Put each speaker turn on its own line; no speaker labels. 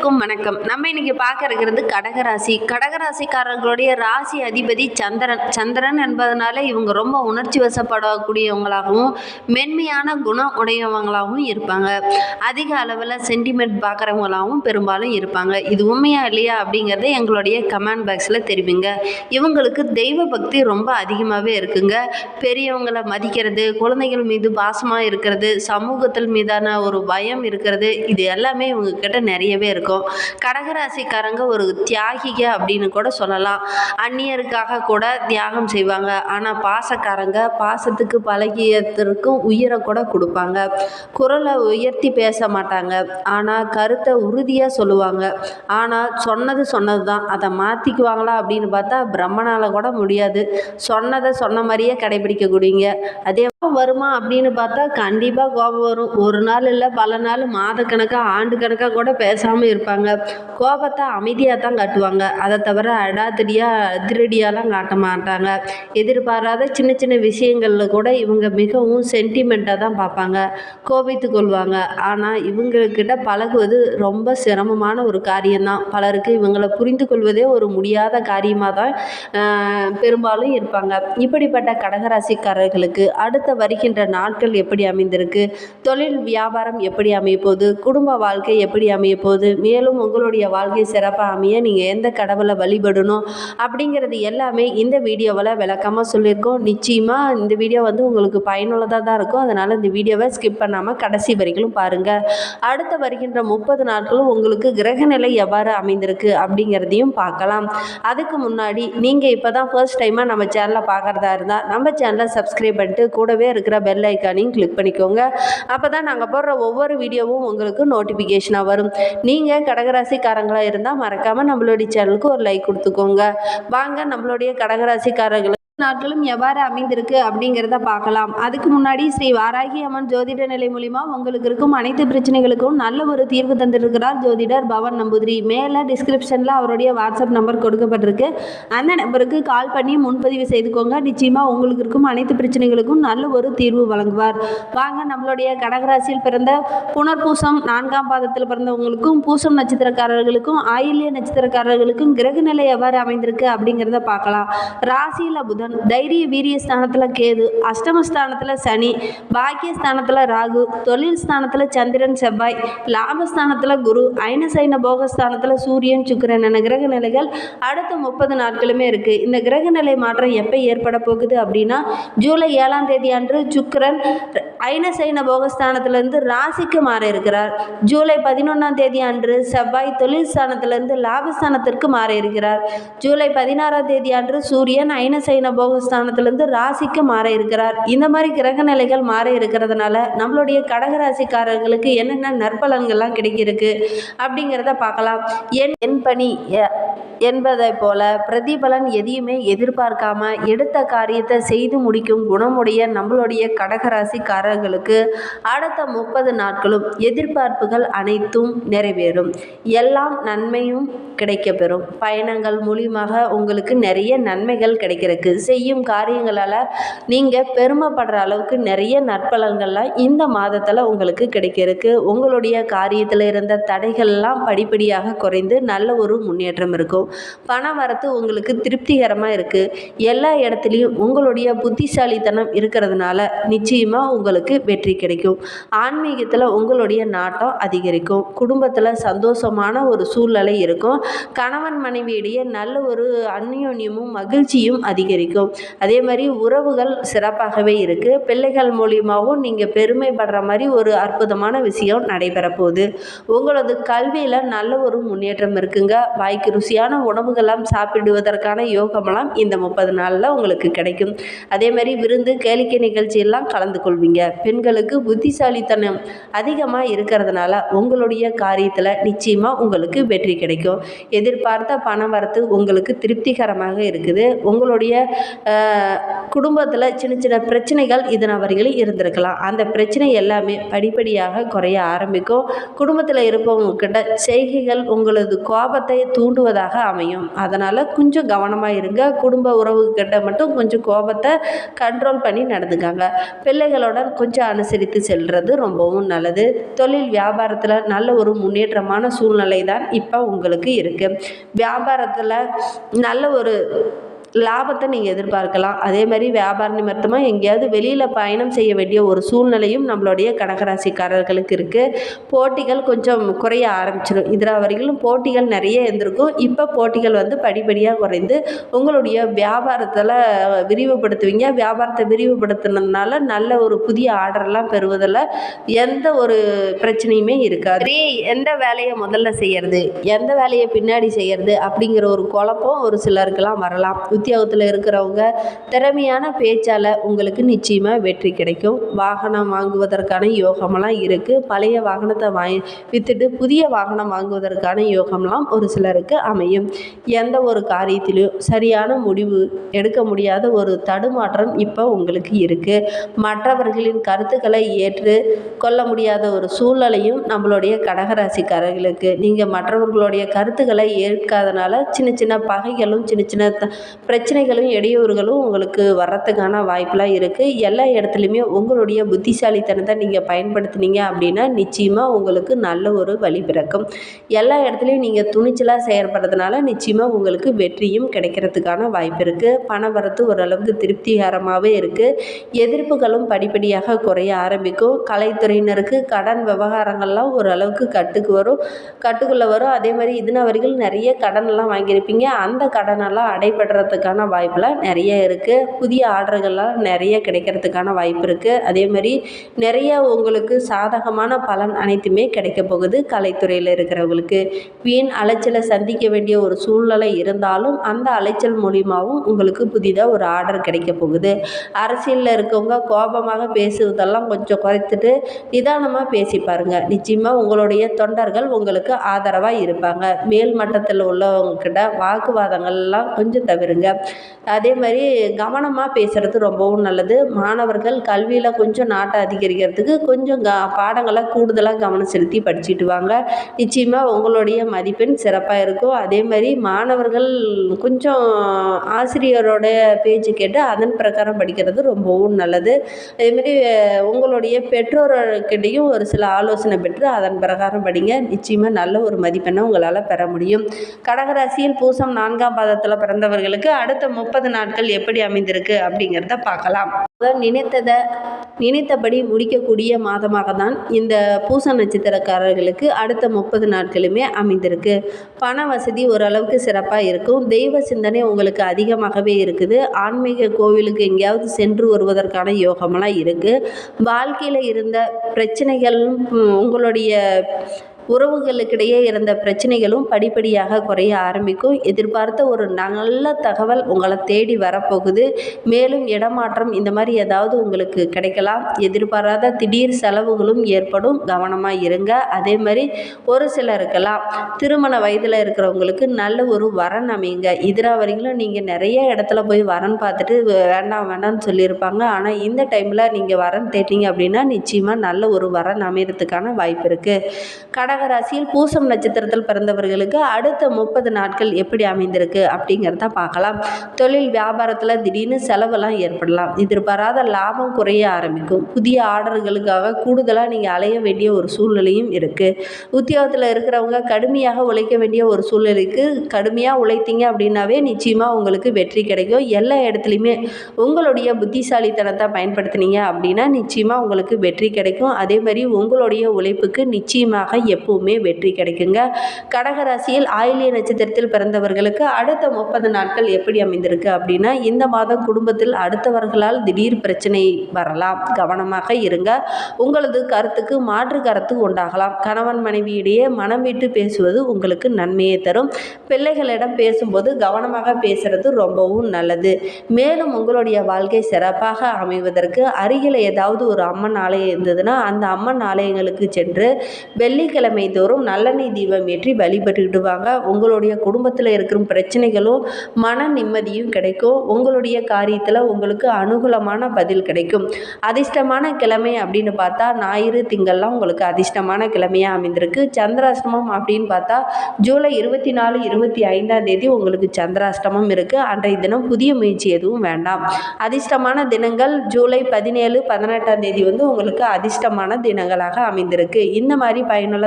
அனைவருக்கும் வணக்கம். நம்ம இன்னைக்கு பார்க்க இருக்கிறது கடகராசி. கடகராசிக்காரர்களுடைய ராசி அதிபதி சந்திரன். சந்திரன் என்பதனால இவங்க ரொம்ப உணர்ச்சி வசப்படக்கூடியவங்களாகவும் மென்மையான குணம் உடையவங்களாகவும் இருப்பாங்க. அதிக அளவில் சென்டிமெண்ட் பார்க்குறவங்களாகவும் பெரும்பாலும் இருப்பாங்க. இது உண்மையா இல்லையா அப்படிங்கிறத எங்களுடைய கமெண்ட் பாக்ஸில் தெரிவிங்க. இவங்களுக்கு தெய்வ பக்தி ரொம்ப அதிகமாகவே இருக்குங்க. பெரியவங்களை மதிக்கிறது குழந்தைகள் மீது பாசமாக இருக்கிறது சமூகத்தில் மீதான ஒரு பயம் இருக்கிறது இது எல்லாமே இவங்க கிட்ட நிறையவே இருக்கும். கடகராசிக்காரங்க ஒரு தியாகிக அப்படின்னு கூட சொல்லலாம். அந்நியருக்காக கூட தியாகம் செய்வாங்க. ஆனால் பாசக்காரங்க பாசத்துக்கு பழகியத்திற்கும் உயிரை கூட கொடுப்பாங்க. குரலை உயர்த்தி பேச மாட்டாங்க. ஆனால் கருத்தை உறுதியாக சொல்லுவாங்க. ஆனால் சொன்னது சொன்னது தான் அதை மாற்றிக்குவாங்களா அப்படின்னு பார்த்தா பிரம்மனால் கூட முடியாது. சொன்னதை சொன்ன மாதிரியே கடைபிடிக்கக்கூடியங்க அதே வருமா அப்படின்னு பார்த்தா கண்டிப்பாக கோபம் வரும். ஒரு நாள் இல்லை பல நாள் மாதக்கணக்காக ஆண்டு கணக்காக கூட பேசாமல் இருப்பாங்க கோபத்தை அமைதியாக தான் காட்டுவாங்க. அதை தவிர அடாத்தடியாக அதிரடியாலாம் காட்ட மாட்டாங்க. எதிர்பாராத சின்ன சின்ன விஷயங்களில் கூட இவங்க மிகவும் சென்டிமெண்ட்டாக தான் பார்ப்பாங்க. கோபித்து கொள்வாங்க. ஆனால் இவங்கக்கிட்ட பழகுவது ரொம்ப சிரமமான ஒரு காரியம்தான். பலருக்கு இவங்களை புரிந்து கொள்வதே ஒரு முடியாத காரியமாக தான் பெரும்பாலும் இருப்பாங்க. இப்படிப்பட்ட கடகராசிக்காரர்களுக்கு அடுத்த வருகின்ற நாட்கள் எப்படி அமைந்திருக்கு? தொழில் வியாபாரம் எப்படி அமைய போகுது குடும்ப வாழ்க்கை எப்படி அமைய போகுது மேலும் உங்களுடைய வாழ்க்கை சிறப்பாக அமைய நீங்கள் எந்த கடவுளை வழிபடணும் அப்படிங்கிறது எல்லாமே இந்த வீடியோவில் விளக்கமாக சொல்லியிருக்கோம். நிச்சயமாக இந்த வீடியோ வந்து உங்களுக்கு பயனுள்ளதாக தான் இருக்கும். அதனால் இந்த வீடியோவை ஸ்கிப் பண்ணாமல் கடைசி வரைக்கும் பாருங்கள் அடுத்த வருகின்ற முப்பது நாட்களும் உங்களுக்கு கிரகநிலை எவ்வாறு அமைந்திருக்கு அப்படிங்கிறதையும் பார்க்கலாம். அதுக்கு முன்னாடி நீங்கள் இப்போ தான் ஃபர்ஸ்ட் டைமாக நம்ம சேனலை பார்க்குறதா இருந்தால் நம்ம சேனலை சப்ஸ்கிரைப் பண்ணிட்டு கூடவே இருக்கிற பெல் ஐக்கானையும் கிளிக் பண்ணிக்கோங்க. அப்போ தான் நாங்கள் போடுற ஒவ்வொரு வீடியோவும் உங்களுக்கு நோட்டிஃபிகேஷனாக வரும். நீங்கள் கடகராசிக்காரங்களாக இருந்தால் மறக்காமல் நம்மளுடைய சேனலுக்கு ஒரு லைக் கொடுத்துக்கோங்க. வாங்க நம்மளுடைய கடகராசிக்காரர்கள் நாட்களும் எவ்வாறு அமைந்திருக்கு அப்படிங்கிறத பார்க்கலாம். அதுக்கு முன்னாடி ஸ்ரீ வாராகி அம்மன் ஜோதிட நிலை மூலிமா உங்களுக்கு இருக்கும் அனைத்து பிரச்சனைகளுக்கும் நல்ல ஒரு தீர்வு தந்திருக்கிறார் ஜோதிடர் பவன் நம்பூதிரி. மேலே டிஸ்கிரிப்ஷனில் அவருடைய வாட்ஸ்அப் நம்பர் கொடுக்கப்பட்டிருக்கு. அந்த நம்பருக்கு கால் பண்ணி முன்பதிவு செய்துக்கோங்க. நிச்சயமாக உங்களுக்கு இருக்கும் அனைத்து பிரச்சனைகளுக்கும் நல்ல ஒரு தீர்வு வழங்குவார். வாங்க நம்மளுடைய கடகராசியில் பிறந்த புனர்பூசம் நான்காம் பாதத்தில் பிறந்தவங்களுக்கும் பூசம் நட்சத்திரக்காரர்களுக்கும் ஆயில்ய நட்சத்திரக்காரர்களுக்கும் கிரக நிலை எவ்வாறு அமைந்திருக்கு அப்படிங்கிறத பார்க்கலாம். ராசியில் புதன் தைரிய வீரிய ஸ்தானத்தில் கேது அஷ்டமஸ்தானத்தில் சனி பாக்கியஸ்தானத்தில் ராகு தொழில் ஸ்தானத்தில் சந்திரன் செவ்வாய் லாபஸ்தானத்தில் குரு ஐனசைன போகஸ்தானத்தில் சூரியன் சுக்கரன் என கிரக நிலைகள் அடுத்த முப்பது நாட்களுமே இருக்குது இந்த கிரக நிலை மாற்றம் எப்போ ஏற்பட போகுது அப்படின்னா ஜூலை ஏழாம் தேதி அன்று சுக்கரன் ஐனசைன போகஸ்தானத்திலிருந்து ராசிக்கு மாற இருக்கிறார் ஜூலை பதினொன்றாம் தேதி அன்று செவ்வாய் தொழில் ஸ்தானத்திலிருந்து லாபஸ்தானத்திற்கு மாற இருக்கிறார் ஜூலை பதினாறாம் தேதி அன்று சூரியன் ஐனசைன போகஸ்தானத்திலிருந்து ராசிக்கு மாற இருக்கிறார் இந்த மாதிரி கிரக நிலைகள் மாற இருக்கிறதுனால நம்மளுடைய கடகராசிக்காரர்களுக்கு என்னென்ன நற்பலன்கள்லாம் கிடைக்கிருக்கு அப்படிங்கிறத பார்க்கலாம். என் என் பணி என்பதை என்பதைப் போல பிரதிபலன் எதையுமே எதிர்பார்க்காம எடுத்த காரியத்தை செய்து முடிக்கும் குணமுடைய நம்மளுடைய கடகராசிக்காரர் கடகராசிக்காரர்களுக்கு அடுத்த முப்பது நாட்களும் எதிர்பார்ப்புகள் அனைத்தும் நிறைவேறும். எல்லாம் நன்மையும் கிடைக்கப்பெறும். பயணங்கள் மூலியமாக உங்களுக்கு நிறைய நன்மைகள் கிடைக்கிறதுக்கு செய்யும் காரியங்களால் நீங்கள் பெருமைப்படுற அளவுக்கு நிறைய நற்பலன்கள்லாம் இந்த மாதத்தில் உங்களுக்கு கிடைக்கிறதுக்கு உங்களுடைய காரியத்தில் இருந்த தடைகள்லாம் படிப்படியாக குறைந்து நல்ல ஒரு முன்னேற்றம் இருக்கும். பண வரத்து உங்களுக்கு திருப்திகரமாக இருக்குது எல்லா இடத்துலையும் உங்களுடைய புத்திசாலித்தனம் இருக்கிறதுனால நிச்சயமாக உங்களுக்கு வெற்றி கிடைக்கும். ஆன்மீகத்தில் உங்களுடைய நாட்டம் அதிகரிக்கும். குடும்பத்தில் சந்தோஷமான ஒரு சூழ்நிலை இருக்கும். கணவன் மனைவியிடையே நல்ல ஒரு அந்யோன்யமும் மகிழ்ச்சியும் அதிகரிக்கும். அதே மாதிரி உறவுகள் சிறப்பாகவே இருக்குது பிள்ளைகள் மூலியமாகவும் நீங்கள் பெருமைப்படுற மாதிரி ஒரு அற்புதமான விஷயம் நடைபெற போகுது உங்களது கல்வியில் நல்ல ஒரு முன்னேற்றம் இருக்குங்க. வாய்க்கு ருசியான உணவுகள்லாம் சாப்பிடுவதற்கான யோகமெல்லாம் இந்த முப்பது நாளில் உங்களுக்கு கிடைக்கும். அதே மாதிரி விருந்து கேளிக்கை நிகழ்ச்சியெல்லாம் கலந்து கொள்வீங்க. பெண்களுக்கு புத்திசாலித்தனம் அதிகமாக இருக்கிறதுனால உங்களுடைய காரியத்தில் நிச்சயமாக உங்களுக்கு வெற்றி கிடைக்கும். எதிர்பார்த்த பண வரத்து உங்களுக்கு திருப்திகரமாக இருக்குது. உங்களுடைய குடும்பத்தில் சின்ன சின்ன பிரச்சனைகள் இதனால் வரையிலும் இருந்திருக்கலாம். அந்த பிரச்சனை எல்லாமே படிப்படியாக குறைய ஆரம்பிக்கும். குடும்பத்தில் இருப்பவங்கக்கிட்ட செய்கைகள் உங்களது கோபத்தை தூண்டுவதாக அமையும். அதனால் கொஞ்சம் கவனமாக இருங்க. குடும்ப உறவுகிட்ட மட்டும் கொஞ்சம் கோபத்தை கண்ட்ரோல் பண்ணி நடந்துக்காங்க. பிள்ளைகளுடன் கொஞ்சம் அனுசரித்து செல்வது ரொம்பவும் நல்லது. தொழில் வியாபாரத்தில் நல்ல ஒரு முன்னேற்றமான சூழ்நிலை தான் இப்போ உங்களுக்கு இருக்குது வியாபாரத்தில் நல்ல ஒரு லாபத்தை நீங்கள் எதிர்பார்க்கலாம். அதே மாதிரி வியாபார நிமித்தமாக எங்கேயாவது வெளியில் பயணம் செய்ய வேண்டிய ஒரு சூழ்நிலையும் நம்மளுடைய கடகராசிக்காரர்களுக்கு இருக்குது போட்டிகள் கொஞ்சம் குறைய ஆரம்பிச்சிடும் இதில் வரைக்கும் போட்டிகள் நிறைய இருந்திருக்கும். இப்போ போட்டிகள் வந்து படிப்படியாக குறைந்து உங்களுடைய வியாபாரத்தில் விரிவுபடுத்துவீங்க. வியாபாரத்தை விரிவுபடுத்துனதுனால நல்ல ஒரு புதிய ஆர்டர்லாம் பெறுவதில் எந்த ஒரு பிரச்சனையுமே இருக்காது. எந்த வேலையை முதல்ல செய்யறது எந்த வேலையை பின்னாடி செய்யறது அப்படிங்கிற ஒரு குழப்பம் ஒரு சிலருக்கெல்லாம் வரலாம். உத்தியோகத்தில் இருக்கிறவங்க திறமையான பேச்சால் உங்களுக்கு நிச்சயமாக வெற்றி கிடைக்கும். வாகனம் வாங்குவதற்கான யோகமெல்லாம் இருக்குது பழைய வாகனத்தை வாங்கி விற்றுட்டு புதிய வாகனம் வாங்குவதற்கான யோகம்லாம் ஒரு சிலருக்கு அமையும். எந்த ஒரு காரியத்திலையும் சரியான முடிவு எடுக்க முடியாத ஒரு தடுமாற்றம் இப்போ உங்களுக்கு இருக்குது மற்றவர்களின் கருத்துக்களை ஏற்று கொள்ள முடியாத ஒரு சூழ்நிலையும் நம்மளுடைய கடகராசிக்காரர்களுக்கு. நீங்கள் மற்றவர்களுடைய கருத்துக்களை ஏற்காதனால சின்ன சின்ன பகைகளும் சின்ன சின்ன பிரச்சனைகளும் இடையூறுகளும் உங்களுக்கு வர்றதுக்கான வாய்ப்பெலாம் இருக்குது எல்லா இடத்துலையுமே உங்களுடைய புத்திசாலித்தனத்தை நீங்கள் பயன்படுத்துனீங்க அப்படின்னா நிச்சயமாக உங்களுக்கு நல்ல ஒரு வழி பிறக்கும். எல்லா இடத்துலையும் நீங்கள் துணிச்சலாக செயற்படுறதுனால நிச்சயமாக உங்களுக்கு வெற்றியும் கிடைக்கிறதுக்கான வாய்ப்பு இருக்குது பண வரத்து ஓரளவுக்கு திருப்திகரமாகவே இருக்குது எதிர்ப்புகளும் படிப்படியாக குறைய ஆரம்பிக்கும். கலைத்துறையினருக்கு கடன் விவகாரங்கள்லாம் ஓரளவுக்கு கட்டுக்கு வரும் கட்டுக்குள்ளே வரும். அதே மாதிரி இதுன வரைக்கும் நிறைய கடனெல்லாம் வாங்கியிருப்பீங்க. அந்த கடனெல்லாம் அடைபடுறதுக்கு கிடைக்கிறதுக்கான வாய்ப்பெலாம் நிறைய இருக்குது புதிய ஆர்டர்கள்லாம் நிறைய கிடைக்கிறதுக்கான வாய்ப்பு இருக்குது அதே மாதிரி நிறைய உங்களுக்கு சாதகமான பலன் அனைத்துமே கிடைக்க போகுது. கலைத்துறையில் இருக்கிறவங்களுக்கு வீண் அலைச்சலை சந்திக்க வேண்டிய ஒரு சூழ்நிலை இருந்தாலும் அந்த அலைச்சல் மூலியமாகவும் உங்களுக்கு புதிதாக ஒரு ஆர்டர் கிடைக்க போகுது. அரசியலில் இருக்கவங்க கோபமாக பேசுவதெல்லாம் கொஞ்சம் குறைத்துட்டு நிதானமாக பேசி பாருங்கள் நிச்சயமாக உங்களுடைய தொண்டர்கள் உங்களுக்கு ஆதரவாக இருப்பாங்க. மேல் மட்டத்தில் உள்ளவங்க கிட்ட வாக்குவாதங்கள்லாம் கொஞ்சம் தவிருங்க. அதே மாதிரி கவனமாக பேசுகிறது ரொம்பவும் நல்லது. மாணவர்கள் கல்வியில் கொஞ்சம் நாட்டை அதிகரிக்கிறதுக்கு கொஞ்சம் க பாடங்களை கூடுதலாக கவனம் செலுத்தி படிச்சுட்டு வாங்க. நிச்சயமாக உங்களுடைய மதிப்பெண் சிறப்பாக இருக்கும். அதே மாதிரி மாணவர்கள் கொஞ்சம் ஆசிரியரோட பேச்சு கேட்டு அதன் பிரகாரம் படிக்கிறது ரொம்பவும் நல்லது. அதேமாரி உங்களுடைய பெற்றோர்கிட்டையும் ஒரு சில ஆலோசனை பெற்று அதன் பிரகாரம் படிங்க. நிச்சயமாக நல்ல ஒரு மதிப்பெண்ணை உங்களால் பெற முடியும். கடகராசியில் பூசம் நான்காம் பாதத்தில் பிறந்தவர்களுக்கு அடுத்த முப்பது நாட்கள் எப்படி அமைந்திருக்கு அப்படிங்கிறத பார்க்கலாம். நினைத்ததை நினைத்தபடி முடிக்கக்கூடிய மாதமாக தான் இந்த பூச நட்சத்திரக்காரர்களுக்கு அடுத்த முப்பது நாட்களுமே அமைந்திருக்கு. பண வசதி ஓரளவுக்கு சிறப்பாக இருக்கும். தெய்வ சிந்தனை உங்களுக்கு அதிகமாகவே இருக்குது. ஆன்மீக கோவிலுக்கு எங்கேயாவது சென்று வருவதற்கான யோகமெல்லாம் இருக்குது வாழ்க்கையில் இருந்த பிரச்சனைகளும் உங்களுடைய உறவுகளுக்கிடையே இருந்த பிரச்சனைகளும் படிப்படியாக குறைய ஆரம்பிக்கும். எதிர்பார்த்த ஒரு நல்ல தகவல் உங்களை தேடி வரப்போகுது. மேலும் இடமாற்றம் இந்த மாதிரி ஏதாவது உங்களுக்கு கிடைக்கலாம். எதிர்பாராத திடீர் செலவுகளும் ஏற்படும். கவனமாக இருங்க. அதே மாதிரி ஒரு சிலருக்கெல்லாம் திருமண வயதில் இருக்கிறவங்களுக்கு நல்ல ஒரு வரன் அமைங்க. இதில் வரைக்கும் நீங்கள் நிறைய இடத்துல போய் வரன் பார்த்துட்டு வேண்டாம் வேண்டாம்னு சொல்லியிருப்பாங்க. ஆனால் இந்த டைமில் நீங்கள் வரன் தேட்டிங்க அப்படின்னா நிச்சயமாக நல்ல ஒரு வரன் அமைகிறதுக்கான வாய்ப்பு இருக்குது கடகராசியில் பூசம் நட்சத்திரத்தில் பிறந்தவர்களுக்கு அடுத்த முப்பது நாட்கள் எப்படி அமைந்திருக்கு அப்படிங்கிறத பார்க்கலாம். தொழில் வியாபாரத்தில் திடீர்னு செலவெல்லாம் ஏற்படலாம். எதிர்பாராத லாபம் குறைய ஆரம்பிக்கும். புதிய ஆர்டர்களுக்காக கூடுதலாக நீங்கள் அலைய வேண்டிய ஒரு சூழ்நிலையும் இருக்குது உத்தியோகத்தில் இருக்கிறவங்க கடுமையாக உழைக்க வேண்டிய ஒரு சூழ்நிலைக்கு கடுமையாக உழைத்தீங்க அப்படின்னாவே நிச்சயமாக உங்களுக்கு வெற்றி கிடைக்கும். எல்லா இடத்துலையுமே உங்களுடைய புத்திசாலித்தனத்தை பயன்படுத்துனீங்க அப்படின்னா நிச்சயமாக உங்களுக்கு வெற்றி கிடைக்கும். அதே மாதிரி உங்களுடைய உழைப்புக்கு நிச்சயமாக எப்பவுமே வெற்றி கிடைக்குங்க. கடகராசியில் ஆயிலிய நட்சத்திரத்தில் பிறந்தவர்களுக்கு அடுத்த முப்பது நாட்கள் எப்படி அமைந்திருக்கு அப்படின்னா இந்த மாதம் குடும்பத்தில் அடுத்தவர்களால் திடீர் பிரச்சனை வரலாம். கவனமாக இருங்க. உங்களது கருத்துக்கு மாற்று கருத்து உண்டாகலாம். கணவன் மனைவியிடையே மனம் விட்டு பேசுவது உங்களுக்கு நன்மையை தரும். பிள்ளைகளிடம் பேசும்போது கவனமாக பேசுறது ரொம்பவும் நல்லது. மேலும் உங்களுடைய வாழ்க்கை சிறப்பாக அமைவதற்கு அருகில் ஏதாவது ஒரு அம்மன் ஆலயம் இருந்ததுன்னா அந்த அம்மன் ஆலயங்களுக்கு சென்று வெள்ளிக்கிழமை வெள்ளிக்கிழமை தோறும் நல்லெண்ணெய் தீபம் ஏற்றி வழிபட்டுக்கிட்டு வாங்க உங்களுடைய குடும்பத்தில் இருக்கிற பிரச்சனைகளும் மன நிம்மதியும் கிடைக்கும். உங்களுடைய காரியத்தில் உங்களுக்கு அனுகூலமான பதில் கிடைக்கும். அதிர்ஷ்டமான கிழமை அப்படின்னு பார்த்தா ஞாயிறு திங்கள்லாம் உங்களுக்கு அதிர்ஷ்டமான கிழமையாக அமைந்திருக்கு. சந்திராஷ்டமம் அப்படின்னு பார்த்தா ஜூலை இருபத்தி நாலு இருபத்தி ஐந்தாம் தேதி உங்களுக்கு சந்திராஷ்டமம் இருக்குது அன்றைய தினம் புதிய முயற்சி எதுவும் வேண்டாம். அதிர்ஷ்டமான தினங்கள் ஜூலை பதினேழு பதினெட்டாம் தேதி வந்து உங்களுக்கு அதிர்ஷ்டமான தினங்களாக அமைந்திருக்கு. இந்த மாதிரி பயனுள்ள